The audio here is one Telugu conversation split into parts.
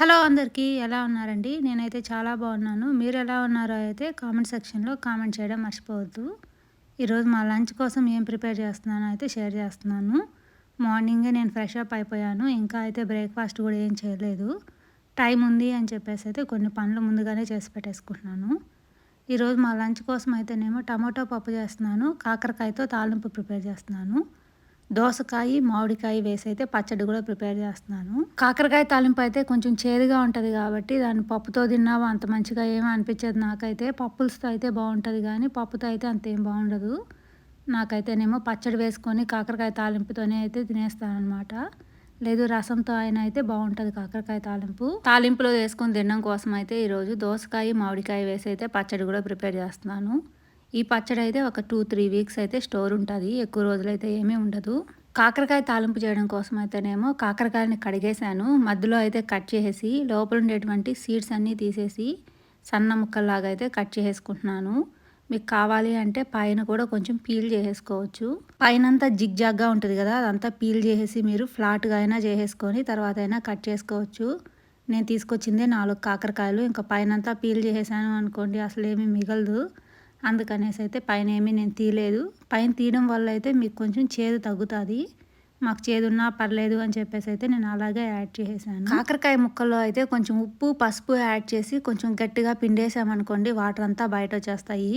హలో అందరికీ ఎలా ఉన్నారండి? నేనైతే చాలా బాగున్నాను. మీరు ఎలా ఉన్నారో అయితే కామెంట్ సెక్షన్లో కామెంట్ చేయడం మర్చిపోవద్దు. ఈరోజు మా లంచ్ కోసం ఏం ప్రిపేర్ చేస్తున్నానో అయితే షేర్ చేస్తున్నాను. మార్నింగే నేను ఫ్రెష్ అప్ అయిపోయాను. ఇంకా అయితే బ్రేక్ఫాస్ట్ కూడా ఏం చేయలేదు. టైం ఉంది అని చెప్పేసి అయితే కొన్ని పనులు ముందుగానే చేసి పెట్టేసుకుంటున్నాను. ఈరోజు మా లంచ్ కోసం అయితేనేమో టమాటో పప్పు చేస్తున్నాను. కాకరకాయతో తాలింపు ప్రిపేర్ చేస్తున్నాను. దోసకాయ మామిడికాయ వేసి అయితే పచ్చడి కూడా ప్రిపేర్ చేస్తున్నాను. కాకరకాయ తాలింపు అయితే కొంచెం చేదుగా ఉంటుంది కాబట్టి దాన్ని పప్పుతో తిన్నావా అంత మంచిగా ఏమీ అనిపించదు నాకైతే. పప్పులతో అయితే బాగుంటుంది కానీ పప్పుతో అయితే అంత ఏం బాగుండదు. నాకైతేనేమో పచ్చడి వేసుకొని కాకరకాయ తాలింపుతోనే అయితే తినేస్తానమాట లేదు రసంతో అయినా అయితే బాగుంటుంది కాకరకాయ తాలింపు. తాలింపులో వేసుకొని తినడం కోసం అయితే ఈరోజు దోసకాయ మామిడికాయ వేసి అయితే పచ్చడి కూడా ప్రిపేర్ చేస్తున్నాను. ఈ పచ్చడి అయితే ఒక టూ త్రీ వీక్స్ అయితే స్టోర్ ఉంటుంది. ఎక్కువ రోజులైతే ఏమీ ఉండదు. కాకరకాయ తాలింపు చేయడం కోసం అయితేనేమో కాకరకాయని కడిగేశాను. మధ్యలో అయితే కట్ చేసేసి లోపల ఉండేటువంటి సీడ్స్ అన్నీ తీసేసి సన్న ముక్కల్లాగా అయితే కట్ చేసుకుంటున్నాను మీకు కావాలి అంటే పైన కూడా కొంచెం పీల్ చేసేసుకోవచ్చు. పైన అంతా జిగ్ జాగ్గా ఉంటుంది కదా అదంతా పీల్ చేసేసి మీరు ఫ్లాట్గా అయినా చేసేసుకొని తర్వాత అయినా కట్ చేసుకోవచ్చు. నేను తీసుకొచ్చిందే నాలుగు కాకరకాయలు ఇంకా పైన అంతా పీల్ చేసేసాను అనుకోండి అసలు ఏమీ మిగలదు. అందుకనేసి అయితే పైన ఏమీ నేను తీయలేదు. పైన తీయడం వల్ల అయితే మీకు కొంచెం చేదు తగ్గుతుంది. మాకు చేదున్నా పర్లేదు అని చెప్పేసి అయితే నేను అలాగే యాడ్ చేసేసాను. కాకరకాయ ముక్కల్లో అయితే కొంచెం ఉప్పు పసుపు యాడ్ చేసి కొంచెం గట్టిగా పిండేసామనుకోండి వాటర్ అంతా బయట వచ్చేస్తాయి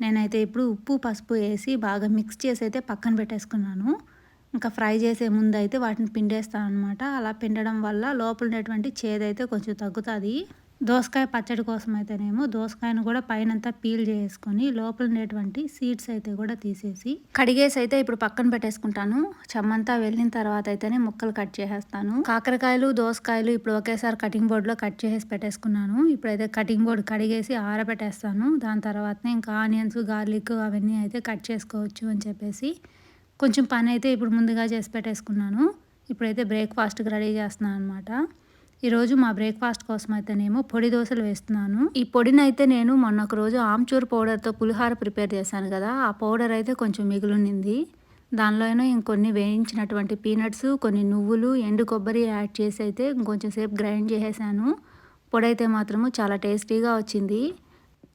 నేనైతే ఇప్పుడు ఉప్పు పసుపు వేసి బాగా మిక్స్ చేసి అయితే పక్కన పెట్టేసుకున్నాను. ఇంకా ఫ్రై చేసే ముందు అయితే వాటిని పిండేస్తాను అనమాట అలా పిండడం వల్ల లోపల ఉండేటువంటి చేదైతే కొంచెం తగ్గుతుంది. దోసకాయ పచ్చడి కోసం అయితేనేమో దోసకాయను కూడా పైనంతా పీల్ చేసుకొని లోపల ఉండేటువంటి సీడ్స్ అయితే కూడా తీసేసి కడిగేసి అయితే ఇప్పుడు పక్కన పెట్టేసుకుంటాను. చెమ్మంతా వెళ్ళిన తర్వాత అయితేనే ముక్కలు కట్ చేసేస్తాను. కాకరకాయలు దోసకాయలు ఇప్పుడు ఒకేసారి కటింగ్ బోర్డులో కట్ చేసేసి పెట్టేసుకున్నాను. ఇప్పుడైతే కటింగ్ బోర్డు కడిగేసి ఆరబెట్టేస్తాను. దాని తర్వాతనే ఇంకా ఆనియన్స్ గార్లిక్ అవన్నీ అయితే కట్ చేసుకోవచ్చు అని చెప్పేసి కొంచెం పని అయితే ఇప్పుడు ముందుగా చేసి పెట్టేసుకున్నాను. ఇప్పుడైతే బ్రేక్ఫాస్ట్కి రెడీ చేస్తున్నాను అనమాట ఈరోజు మా బ్రేక్ఫాస్ట్ కోసం అయితేనేమో పొడి దోశలు వేస్తున్నాను. ఈ పొడిని అయితే నేను మొన్న ఒక రోజు ఆమ్చూర్ పౌడర్తో పులిహార ప్రిపేర్ చేశాను కదా ఆ పౌడర్ అయితే కొంచెం మిగులునింది. దానిలోనూ ఇంకొన్ని వేయించినటువంటి పీనట్స్ కొన్ని నువ్వులు ఎండు కొబ్బరి యాడ్ చేసి అయితే ఇంకొంచెం సేపు గ్రైండ్ చేసేసాను. పొడి అయితే మాత్రము చాలా టేస్టీగా వచ్చింది.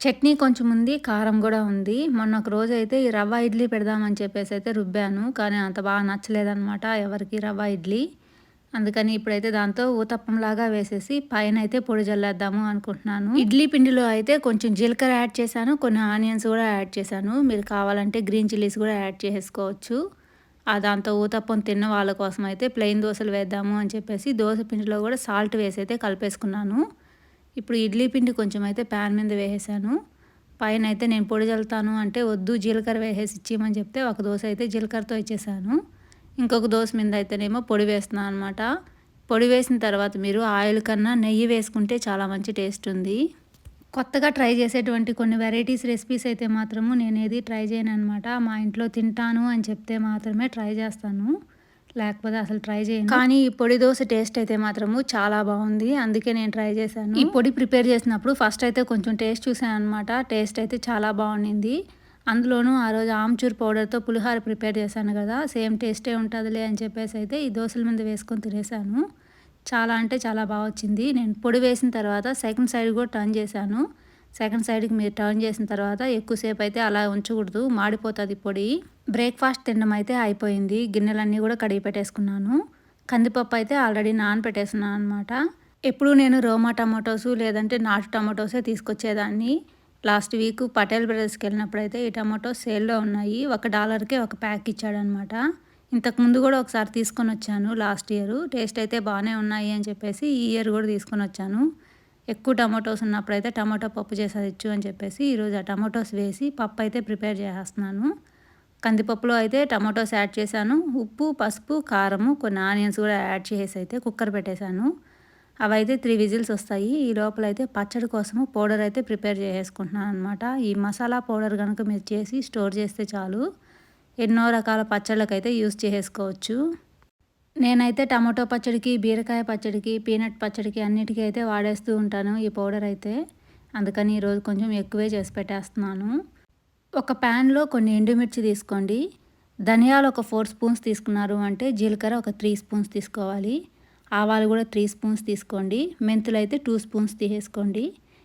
చట్నీ కొంచెం ఉంది కారం కూడా ఉంది. మొన్న ఒక రోజు అయితే ఈ రవ్వ ఇడ్లీ పెడదామని చెప్పేసి అయితే రుబ్బాను కానీ అంత బాగా నచ్చలేదన్నమాట ఎవరికి రవ్వ ఇడ్లీ. అందుకని ఇప్పుడైతే దాంతో ఊతప్పంలాగా వేసేసి పైన అయితే పొడి జల్లేద్దాము అనుకుంటున్నాను. ఇడ్లీ పిండిలో అయితే కొంచెం జీలకర్ర యాడ్ చేశాను కొన్ని ఆనియన్స్ కూడా యాడ్ చేశాను. మీరు కావాలంటే గ్రీన్ చిల్లీస్ కూడా యాడ్ చేసుకోవచ్చు. ఆ దాంతో ఊతప్పం తిన్న వాళ్ళ కోసం అయితే ప్లెయిన్ దోశలు వేద్దాము అని చెప్పేసి దోశ పిండిలో కూడా సాల్ట్ వేసి అయితే కలిపేసుకున్నాను. ఇప్పుడు ఇడ్లీ పిండి కొంచెం అయితే ప్యాన్ మీద వేసేసాను. పైన అయితే నేను పొడి చల్లుతాను అంటే వద్దు జీలకర్ర వేసేసి ఇచ్చేయమని చెప్తే ఒక దోశ అయితే జీలకర్రతో ఇచ్చేసాను. ఇంకొక దోశ మీద అయితేనేమో పొడి వేస్తున్నాను అనమాట పొడి వేసిన తర్వాత మీరు ఆయిల్ కన్నా నెయ్యి వేసుకుంటే చాలా మంచి టేస్ట్ ఉంది. కొత్తగా ట్రై చేసేటువంటి కొన్ని వెరైటీస్ రెసిపీస్ అయితే మాత్రము నేను ఏది ట్రై చేయను అనమాట మా ఇంట్లో తింటాను అని చెప్తే మాత్రమే ట్రై చేస్తాను. లేకపోతే అసలు ట్రై చేయను. కానీ ఈ పొడి దోశ టేస్ట్ అయితే మాత్రము చాలా బాగుంది. అందుకే నేను ట్రై చేశాను. ఈ పొడి ప్రిపేర్ చేసినప్పుడు ఫస్ట్ అయితే కొంచెం టేస్ట్ చూసాను అనమాట టేస్ట్ అయితే చాలా బాగుండింది. అందులోనూ ఆ రోజు ఆమ్చూర్ పౌడర్తో పులిహోర ప్రిపేర్ చేశాను కదా సేమ్ టేస్టే ఉంటుందిలే అని చెప్పేసి అయితే ఈ దోశల మీద వేసుకొని తినేసాను. చాలా అంటే చాలా బాగా వచ్చింది. నేను పొడి వేసిన తర్వాత సెకండ్ సైడ్ కూడా టర్న్ చేశాను. సెకండ్ సైడ్కి మీరు టర్న్ చేసిన తర్వాత ఎక్కువసేపు అయితే అలా ఉంచకూడదు మాడిపోతుంది పొడి. బ్రేక్ఫాస్ట్ తినడం అయితే అయిపోయింది. గిన్నెలన్నీ కూడా కడిగి పెట్టేసుకున్నాను. కందిపప్పు అయితే ఆల్రెడీ నానపెట్టేస్తున్నాను అనమాట ఎప్పుడు నేను రోమా టమాటోస్ లేదంటే నాటు టమాటోసే తీసుకొచ్చేదాన్ని. లాస్ట్ వీక్ పటేల్ బ్రదర్స్కి వెళ్ళినప్పుడు అయితే ఈ టమాటో సేల్లో ఉన్నాయి. ఒక డాలర్కే ఒక ప్యాక్ ఇచ్చాడనమాట. ఇంతకుముందు కూడా ఒకసారి తీసుకొని వచ్చాను లాస్ట్ ఇయర్. టేస్ట్ అయితే బాగానే ఉన్నాయి అని చెప్పేసి ఈ ఇయర్ కూడా తీసుకొని వచ్చాను. ఎక్కువ టమాటోస్ ఉన్నప్పుడు అయితే టమాటో పప్పు ఇచ్చు అని చెప్పేసి ఈరోజు ఆ టమాటోస్ వేసి పప్పు అయితే ప్రిపేర్ చేసేస్తున్నాను. కందిపప్పులో అయితే టమాటోస్ యాడ్ చేశాను. ఉప్పు పసుపు కారము కొన్ని ఆనియన్స్ కూడా యాడ్ చేసి అయితే కుక్కర్ పెట్టేశాను. అవైతే త్రీ విజిల్స్ వస్తాయి. ఈ లోపల అయితే పచ్చడి కోసము పౌడర్ అయితే ప్రిపేర్ చేసుకుంటున్నాను అనమాట ఈ మసాలా పౌడర్ కనుక మీరు చేసి స్టోర్ చేస్తే చాలు. ఎన్నో రకాల పచ్చళ్ళకైతే యూస్ చేసుకోవచ్చు. నేనైతే టమాటో పచ్చడికి బీరకాయ పచ్చడికి పీనట్ పచ్చడికి అన్నిటికీ అయితే వాడేస్తూ ఉంటాను ఈ పౌడర్ అయితే. అందుకని ఈరోజు కొంచెం ఎక్కువే చేసి పెట్టేస్తున్నాను. ఒక ప్యాన్లో కొన్ని ఎండుమిర్చి తీసుకోండి. ధనియాలు ఒక ఫోర్ స్పూన్స్ తీసుకున్నారు అంటే జీలకర్ర ఒక త్రీ స్పూన్స్ తీసుకోవాలి. ఆవాలు కూడా త్రీ స్పూన్స్ తీసుకోండి. మెంతులు అయితే టూ స్పూన్స్ తీసేసుకోండి.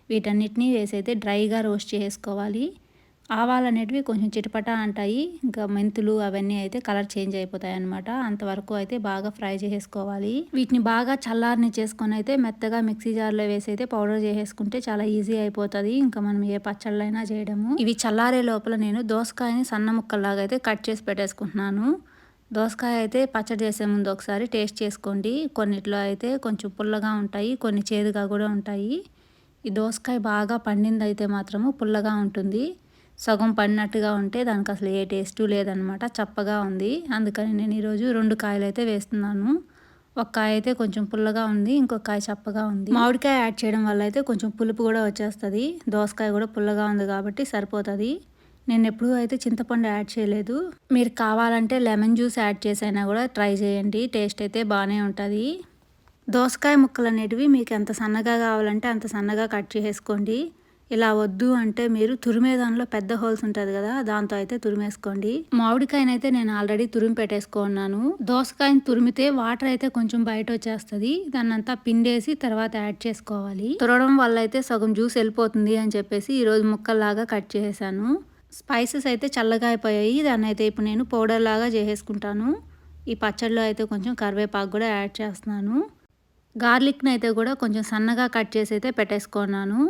వీటన్నిటిని వేసి అయితే డ్రైగా రోస్ట్ చేసుకోవాలి. ఆవాలు అనేటివి కొంచెం చిటపట అంటాయి. ఇంకా మెంతులు అవన్నీ అయితే కలర్ చేంజ్ అయిపోతాయి అనమాట అంతవరకు అయితే బాగా ఫ్రై చేసేసుకోవాలి వీటిని బాగా చల్లారిని చేసుకొని అయితే మెత్తగా మిక్సీ జార్లో వేసి అయితే పౌడర్ చేసేసుకుంటే చాలా ఈజీ అయిపోతుంది. ఇంకా మనం ఏ పచ్చళ్ళైనా చేయడము. ఇవి చల్లారే లోపల నేను దోసకాయని సన్న ముక్కల్లాగా అయితే కట్ చేసి పెట్టేసుకుంటున్నాను. దోసకాయ అయితే పచ్చడి చేసే ముందు ఒకసారి టేస్ట్ చేసుకోండి. కొన్నిట్లో అయితే కొంచెం పుల్లగా ఉంటాయి కొన్ని చేదుగా కూడా ఉంటాయి. ఈ దోసకాయ బాగా పండింది అయితే మాత్రము పుల్లగా ఉంటుంది. సగం పడినట్టుగా ఉంటే దానికి అసలు ఏ టేస్టు లేదనమాట చప్పగా ఉంది. అందుకని నేను ఈరోజు రెండు కాయలు అయితే వేస్తున్నాను. ఒక కాయ అయితే కొంచెం పుల్లగా ఉంది ఇంకొక కాయ చప్పగా ఉంది. మామిడికాయ యాడ్ చేయడం వల్ల అయితే కొంచెం పులుపు కూడా వచ్చేస్తుంది. దోసకాయ కూడా పుల్లగా ఉంది కాబట్టి సరిపోతుంది. నేను ఎప్పుడూ అయితే చింతపండు యాడ్ చేయలేదు. మీరు కావాలంటే లెమన్ జ్యూస్ యాడ్ చేసైనా కూడా ట్రై చేయండి. టేస్ట్ అయితే బాగానే ఉంటుంది. దోసకాయ ముక్కలు అనేటివి మీకు ఎంత సన్నగా కావాలంటే అంత సన్నగా కట్ చేసుకోండి ఇలా వద్దు అంటే మీరు తురిమే దానిలో పెద్ద హోల్స్ ఉంటుంది కదా దాంతో అయితే తురిమేసుకోండి. మామిడికాయనైతే నేను ఆల్రెడీ తురిమి పెట్టేసుకున్నాను దోసకాయని తురిమితే వాటర్ అయితే కొంచెం బయట వచ్చేస్తుంది. దాన్ని అంతా పిండేసి తర్వాత యాడ్ చేసుకోవాలి. తురవడం వల్ల అయితే సగం జ్యూస్ వెళ్ళిపోతుంది అని చెప్పేసి ఈరోజు ముక్కల్లాగా కట్ చేసేసాను. స్పైసెస్ అయితే చల్లగా అయిపోయాయి. దాన్ని అయితే ఇప్పుడు నేను పౌడర్ లాగా చేసేసుకుంటాను. ఈ పచ్చడిలో అయితే కొంచెం కరివేపాకు కూడా యాడ్ చేస్తున్నాను. గార్లిక్ని అయితే కూడా కొంచెం సన్నగా కట్ చేసి అయితే పెట్టేసుకున్నాను.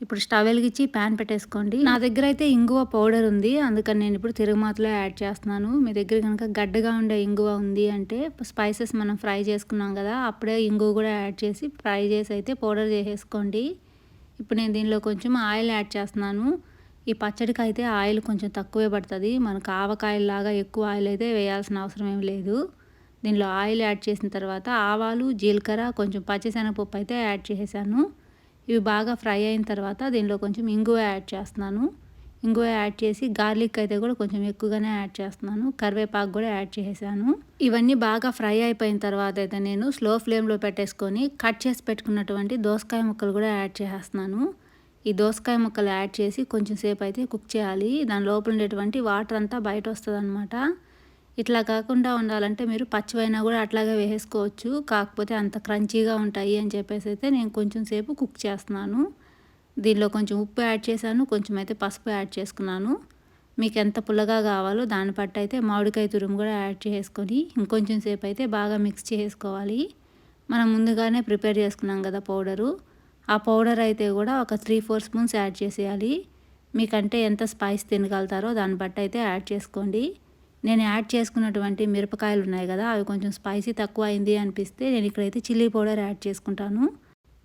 ఇప్పుడు స్టవ్ వెలిగించి ప్యాన్ పెట్టేసుకోండి. నా దగ్గర అయితే ఇంగువ పౌడర్ ఉంది. అందుకని నేను ఇప్పుడు తిరుగుమాతలో యాడ్ చేస్తున్నాను. మీ దగ్గర కనుక గడ్డగా ఉండే ఇంగువ ఉంది అంటే స్పైసెస్ మనం ఫ్రై చేసుకున్నాం కదా అప్పుడే ఇంగువ కూడా యాడ్ చేసి ఫ్రై చేసి అయితే పౌడర్ చేసేసుకోండి. ఇప్పుడు నేను దీనిలో కొంచెం ఆయిల్ యాడ్ చేస్తున్నాను. ఈ పచ్చడికి అయితే ఆయిల్ కొంచెం తక్కువే పడుతుంది. మనకు ఆవకాయలాగా ఎక్కువ ఆయిల్ అయితే వేయాల్సిన అవసరం ఏం లేదు. దీనిలో ఆయిల్ యాడ్ చేసిన తర్వాత ఆవాలు జీలకర్ర కొంచెం పచ్చిశనగపప్పు అయితే యాడ్ చేసేసాను. ఇవి బాగా ఫ్రై అయిన తర్వాత దీనిలో కొంచెం ఇంగువ యాడ్ చేస్తున్నాను. ఇంగువ యాడ్ చేసి గార్లిక్ అయితే కూడా కొంచెం ఎక్కువగానే యాడ్ చేస్తున్నాను. కరివేపాకు కూడా యాడ్ చేసేసాను. ఇవన్నీ బాగా ఫ్రై అయిపోయిన తర్వాత అయితే నేను స్లో ఫ్లేమ్లో పెట్టేసుకొని కట్ చేసి పెట్టుకున్నటువంటి దోసకాయ ముక్కలు కూడా యాడ్ చేసేస్తున్నాను. ఈ దోసకాయ ముక్కలు యాడ్ చేసి కొంచెం సేపు అయితే కుక్ చేయాలి. దాని లోపల ఉండేటువంటి వాటర్ అంతా బయట వస్తుంది అనమాట ఇట్లా కాకుండా ఉండాలంటే మీరు పచ్చివైనా కూడా అట్లాగే వేసుకోవచ్చు. కాకపోతే అంత క్రంచీగా ఉంటాయి అని చెప్పేసి అయితే నేను కొంచెం సేపు కుక్ చేస్తున్నాను. దీనిలో కొంచెం ఉప్పు యాడ్ చేశాను. కొంచెం అయితే పసుపు యాడ్ చేసుకున్నాను. మీకు ఎంత పుల్లగా కావాలో దాన్ని బట్టి అయితే మామిడికాయ తురుము కూడా యాడ్ చేసుకొని ఇంకొంచెం సేపు అయితే బాగా మిక్స్ చేసుకోవాలి. మనం ముందుగానే ప్రిపేర్ చేసుకున్నాం కదా పౌడరు. ఆ పౌడర్ అయితే కూడా ఒక త్రీ ఫోర్ స్పూన్స్ యాడ్ చేసేయాలి. మీకంటే ఎంత స్పైస్ తినగలుగుతారో దాన్ని బట్టి అయితే యాడ్ చేసుకోండి. నేను యాడ్ చేసుకున్నటువంటి మిరపకాయలు ఉన్నాయి కదా అవి కొంచెం స్పైసీ తక్కువ అయింది అనిపిస్తే నేను ఇక్కడైతే చిల్లీ పౌడర్ యాడ్ చేసుకుంటాను.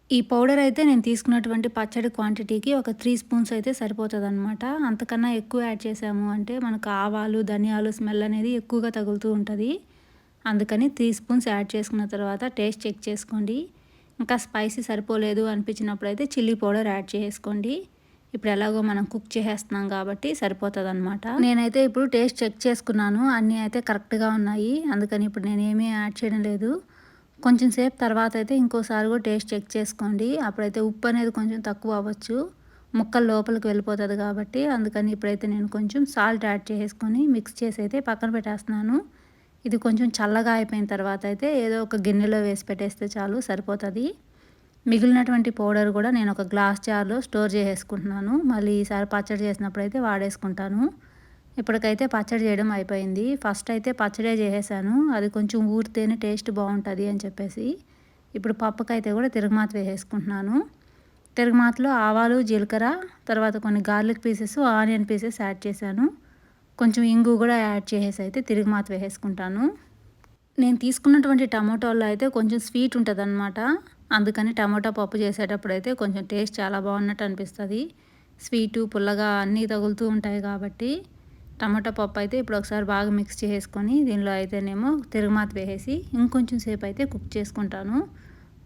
ఈ పౌడర్ అయితే నేను తీసుకున్నటువంటి పచ్చడి క్వాంటిటీకి ఒక త్రీ స్పూన్స్ అయితే సరిపోతుంది అనమాట అంతకన్నా ఎక్కువ యాడ్ చేసాము అంటే మనకు ఆవాలు ధనియాలు స్మెల్ అనేది ఎక్కువగా తగులుతూ ఉంటుంది. అందుకని త్రీ స్పూన్స్ యాడ్ చేసుకున్న తర్వాత టేస్ట్ చెక్ చేసుకోండి. ఇంకా స్పైసీ సరిపోలేదు అనిపించినప్పుడు అయితే చిల్లీ పౌడర్ యాడ్ చేసుకోండి. ఇప్పుడు ఎలాగో మనం కుక్ చేసేస్తున్నాం కాబట్టి సరిపోతుంది అనమాట నేనైతే ఇప్పుడు టేస్ట్ చెక్ చేసుకున్నాను. అన్నీ అయితే కరెక్ట్గా ఉన్నాయి. అందుకని ఇప్పుడు నేను ఏమీ యాడ్ చేయడం లేదు. కొంచెం సేపు తర్వాత అయితే ఇంకోసారి కూడా టేస్ట్ చెక్ చేసుకోండి. అప్పుడైతే ఉప్పు అనేది కొంచెం తక్కువ అవ్వచ్చు. ముక్కలు లోపలికి వెళ్ళిపోతుంది కాబట్టి అందుకని ఇప్పుడైతే నేను కొంచెం సాల్ట్ యాడ్ చేసుకొని మిక్స్ చేసి అయితే పక్కన పెట్టేస్తున్నాను. ఇది కొంచెం చల్లగా అయిపోయిన తర్వాత అయితే ఏదో ఒక గిన్నెలో వేసి పెట్టేస్తే చాలు సరిపోతుంది. మిగిలినటువంటి పౌడర్ కూడా నేను ఒక గ్లాస్ జార్లో స్టోర్ చేసేసుకుంటున్నాను. మళ్ళీ ఈసారి పచ్చడి చేసినప్పుడు అయితే వాడేసుకుంటాను. ఇప్పటికైతే పచ్చడి చేయడం అయిపోయింది. ఫస్ట్ అయితే పచ్చడే చేసేసాను. అది కొంచెం ఊరితేనే టేస్ట్ బాగుంటుంది అని చెప్పేసి ఇప్పుడు పప్పుకైతే కూడా తిరుగుమాత వేసేసుకుంటున్నాను. తిరుగుమాతలో ఆవాలు జీలకర్ర తర్వాత కొన్ని garlic pieces onion pieces add చేశాను. కొంచెం ఇంగు కూడా యాడ్ చేసేసి అయితే తిరిగి మాత వేసేసుకుంటాను నేను తీసుకున్నటువంటి టమాటోలో అయితే కొంచెం స్వీట్ ఉంటుంది అనమాట అందుకని టమాటా పప్పు చేసేటప్పుడు అయితే కొంచెం టేస్ట్ చాలా బాగున్నట్టు అనిపిస్తుంది. స్వీటు పుల్లగా అన్నీ తగులుతూ ఉంటాయి కాబట్టి టమాటా పప్పు అయితే ఇప్పుడు ఒకసారి బాగా మిక్స్ చేసుకొని దీనిలో అయితేనేమో తిరుగుమాత వేసేసి ఇంకొంచెం సేపు అయితే కుక్ చేసుకుంటాను.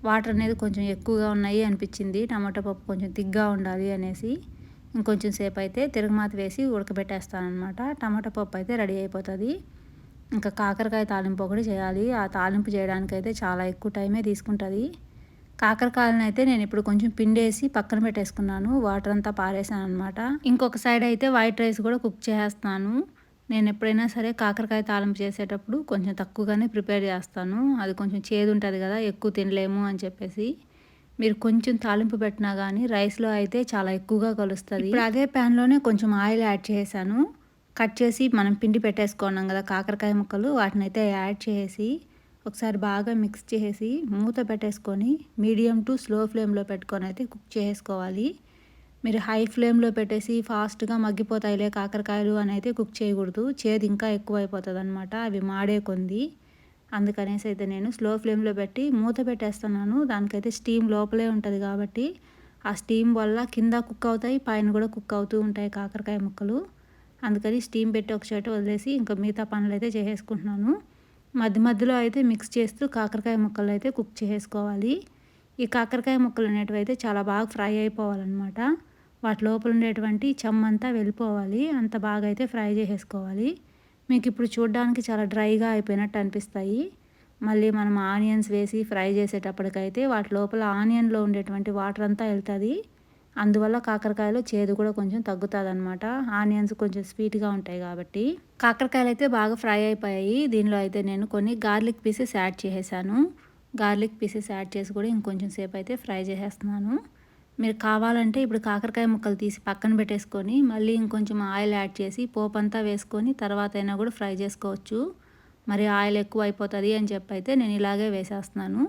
వాటర్ అనేది కొంచెం ఎక్కువగా ఉన్నాయి అనిపించింది. టమాటా పప్పు కొంచెం తిగ్గా ఉండాలి అనేసి. ఇంకొంచెం సేపు అయితే తిరుగుమాత వేసి ఉడకబెట్టేస్తాను అనమాట టమాటా పప్పు అయితే రెడీ అయిపోతుంది. ఇంకా కాకరకాయ తాలింపు ఒకటి చేయాలి. ఆ తాలింపు చేయడానికి అయితే చాలా ఎక్కువ టైమే తీసుకుంటుంది. కాకరకాయలను అయితే నేను ఇప్పుడు కొంచెం పిండేసి పక్కన పెట్టేసుకున్నాను. వాటర్ అంతా పారేసాను అనమాట ఇంకొక సైడ్ అయితే వైట్ రైస్ కూడా కుక్ చేస్తాను నేను ఎప్పుడైనా సరే కాకరకాయ తాలింపు చేసేటప్పుడు కొంచెం తక్కువగానే ప్రిపేర్ చేస్తాను. అది కొంచెం చేదు ఉంటుంది కదా ఎక్కువ తినలేము అని చెప్పేసి. మీరు కొంచెం తాలింపు పెట్టినా కానీ రైస్లో అయితే చాలా ఎక్కువగా కలుస్తుంది. ఇప్పుడు అదే ప్యాన్లోనే కొంచెం ఆయిల్ యాడ్ చేశాను కట్ చేసి మనం పిండి పెట్టేసుకున్నాం కదా కాకరకాయ ముక్కలు వాటిని అయితే యాడ్ చేసి ఒకసారి బాగా మిక్స్ చేసి మూత పెట్టేసుకొని మీడియం టు స్లో ఫ్లేమ్లో పెట్టుకొని అయితే కుక్ చేసుకోవాలి. మీరు హై ఫ్లేమ్లో పెట్టేసి ఫాస్ట్గా మగ్గిపోతాయిలే కాకరకాయలు అని అయితే కుక్ చేయకూడదు. చేదు ఇంకా ఎక్కువ అయిపోతుంది అనమాట అవి మాడే కొంది అందుకనేసి అయితే నేను స్లో ఫ్లేమ్లో పెట్టి మూత పెట్టేస్తున్నాను. దానికైతే స్టీమ్ లోపలే ఉంటుంది కాబట్టి ఆ స్టీమ్ వల్ల కింద కుక్ అవుతాయి పైన కూడా కుక్ అవుతూ ఉంటాయి కాకరకాయ ముక్కలు. అందుకని స్టీమ్ పెట్టి ఒక చోట వదిలేసి ఇంకా మిగతా పనులు అయితే చేసేసుకుంటున్నాను. మధ్య మధ్యలో అయితే మిక్స్ చేస్తూ కాకరకాయ ముక్కలు అయితే కుక్ చేసుకోవాలి. ఈ కాకరకాయ ముక్కలు అనేటివి అయితే చాలా బాగా ఫ్రై అయిపోవాలన్నమాట. వాటి లోపల ఉండేటువంటి చెమ్మంతా వెళ్ళిపోవాలి. అంత బాగా అయితే ఫ్రై చేసేసుకోవాలి. మీకు ఇప్పుడు చూడడానికి చాలా డ్రైగా అయిపోయినట్టు అనిపిస్తాయి. మళ్ళీ మనం ఆనియన్స్ వేసి ఫ్రై చేసేటప్పటికైతే వాటి లోపల ఆనియన్లో ఉండేటువంటి వాటర్ అంతా వెళ్తుంది. అందువల్ల కాకరకాయలో చేదు కూడా కొంచెం తగ్గుతుంది అనమాట ఆనియన్స్ కొంచెం స్వీట్గా ఉంటాయి కాబట్టి. కాకరకాయలు అయితే బాగా ఫ్రై అయిపోయాయి. దీనిలో అయితే నేను కొన్ని గార్లిక్ పీసెస్ యాడ్ చేసేసాను. గార్లిక్ పీసెస్ యాడ్ చేసి కూడా ఇంకొంచెం సేపు అయితే ఫ్రై చేసేస్తున్నాను. మీరు కావాలంటే ఇప్పుడు కాకరకాయ ముక్కలు తీసి పక్కన పెట్టేసుకొని మళ్ళీ ఇంకొంచెం ఆయిల్ యాడ్ చేసి పోపు అంతా వేసుకొని తర్వాత అయినా కూడా ఫ్రై చేసుకోవచ్చు. మరి ఆయిల్ ఎక్కువ అయిపోతుంది అని చెప్పి అయితే నేను ఇలాగే వేసేస్తున్నాను.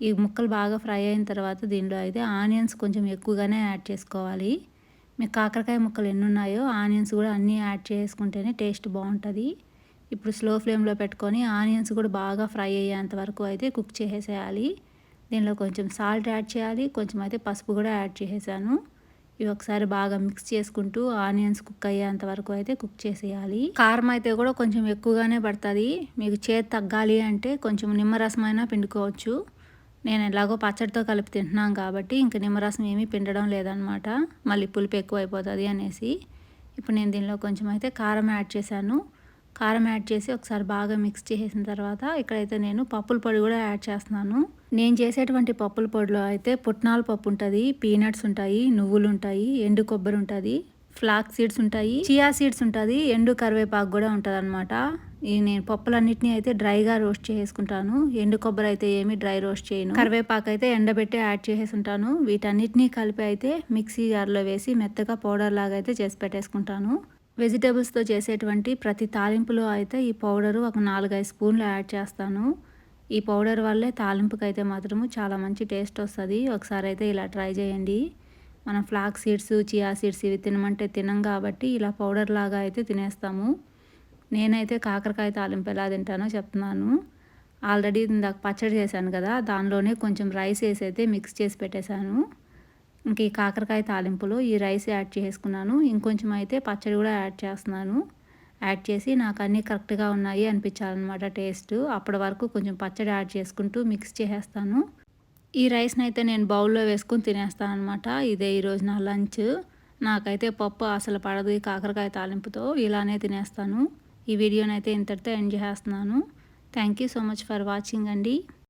ఈ ముక్కలు బాగా ఫ్రై అయిన తర్వాత దీనిలో అయితే ఆనియన్స్ కొంచెం ఎక్కువగానే యాడ్ చేసుకోవాలి. మీకు కాకరకాయ ముక్కలు ఎన్ని ఉన్నాయో ఆనియన్స్ కూడా అన్నీ యాడ్ చేసుకుంటేనే టేస్ట్ బాగుంటుంది. ఇప్పుడు స్లో ఫ్లేమ్లో పెట్టుకొని ఆనియన్స్ కూడా బాగా ఫ్రై అయ్యేంత వరకు అయితే కుక్ చేసేయాలి దీనిలో కొంచెం సాల్ట్ యాడ్ చేయాలి. కొంచెం అయితే పసుపు కూడా యాడ్ చేసేసాను. ఇవి ఒకసారి బాగా మిక్స్ చేసుకుంటూ ఆనియన్స్ కుక్ అయ్యేంత వరకు అయితే కుక్ చేసేయాలి. కారం అయితే కూడా కొంచెం ఎక్కువగానే పడుతుంది. మీకు చేతి తగ్గాలి అంటే కొంచెం నిమ్మరసం అయినా పిండుకోవచ్చు. నేను ఎలాగో పచ్చడితో కలిపి తింటున్నాం కాబట్టి ఇంక నిమ్మరసం ఏమీ పిండడం లేదనమాట. మళ్ళీ పులుపు ఎక్కువ అయిపోతుంది అనేసి. ఇప్పుడు నేను దీనిలో కొంచెం అయితే కారం యాడ్ చేశాను. కారం యాడ్ చేసి ఒకసారి బాగా మిక్స్ చేసిన తర్వాత ఇక్కడైతే నేను పప్పుల పొడి కూడా యాడ్ చేస్తున్నాను. నేను చేసేటువంటి పప్పుల పొడిలో అయితే పుట్నాల పప్పు ఉంటుంది పీనట్స్ ఉంటాయి నువ్వులు ఉంటాయి ఎండు కొబ్బరి ఉంటుంది ఫ్లాక్ సీడ్స్ ఉంటాయి చియా సీడ్స్ ఉంటుంది ఎండు కరివేపాకు కూడా ఉంటుంది అనమాట ఈ నేను పప్పులన్నిటిని అయితే డ్రైగా రోస్ట్ చేసుకుంటాను. ఎండు కొబ్బరి అయితే ఏమి డ్రై రోస్ట్ చేయను. కరివేపాకు అయితే ఎండబెట్టి యాడ్ చేసేసి ఉంటాను వీటన్నిటినీ కలిపి అయితే మిక్సీ జార్లో వేసి మెత్తగా పౌడర్ లాగా అయితే చేసి పెట్టేసుకుంటాను. వెజిటేబుల్స్తో చేసేటువంటి ప్రతి తాలింపులో అయితే ఈ పౌడరు ఒక నాలుగైదు స్పూన్లు యాడ్ చేస్తాను. ఈ పౌడర్ వల్లే తాలింపుకి అయితే మాత్రము చాలా మంచి టేస్ట్ వస్తుంది. ఒకసారి అయితే ఇలా ట్రై చేయండి. మనం ఫ్లాక్ సీడ్స్ చియా సీడ్స్ ఇవి తినమంటే తినం కాబట్టి ఇలా పౌడర్ లాగా అయితే తినేస్తాము. నేనైతే కాకరకాయ తాలింపు ఎలా తింటానో చెప్తున్నాను. ఆల్రెడీ ఇందాక పచ్చడి చేశాను కదా దానిలోనే కొంచెం రైస్ వేసి అయితే మిక్స్ చేసి పెట్టేశాను. ఇంక ఈ కాకరకాయ తాలింపులో ఈ రైస్ యాడ్ చేసుకున్నాను. ఇంకొంచెం అయితే పచ్చడి కూడా యాడ్ చేస్తున్నాను. యాడ్ చేసి నాకు అన్నీ కరెక్ట్గా ఉన్నాయి అనిపించాలన్నమాట టేస్ట్. అప్పటి వరకు కొంచెం పచ్చడి యాడ్ చేసుకుంటూ మిక్స్ చేసేస్తాను. ఈ రైస్ని అయితే నేను బౌల్లో వేసుకుని తినేస్తాను అనమాట ఇదే ఈరోజు నా లంచ్. నాకైతే పప్పు అసలు పడదు ఈ కాకరకాయ తాలింపుతో. ఇలానే తినేస్తాను. ఈ వీడియోనైతే అయితే ఇంతటితో ఎంజాయ్ చేస్తున్నాను. Thank you so much for watching అండి.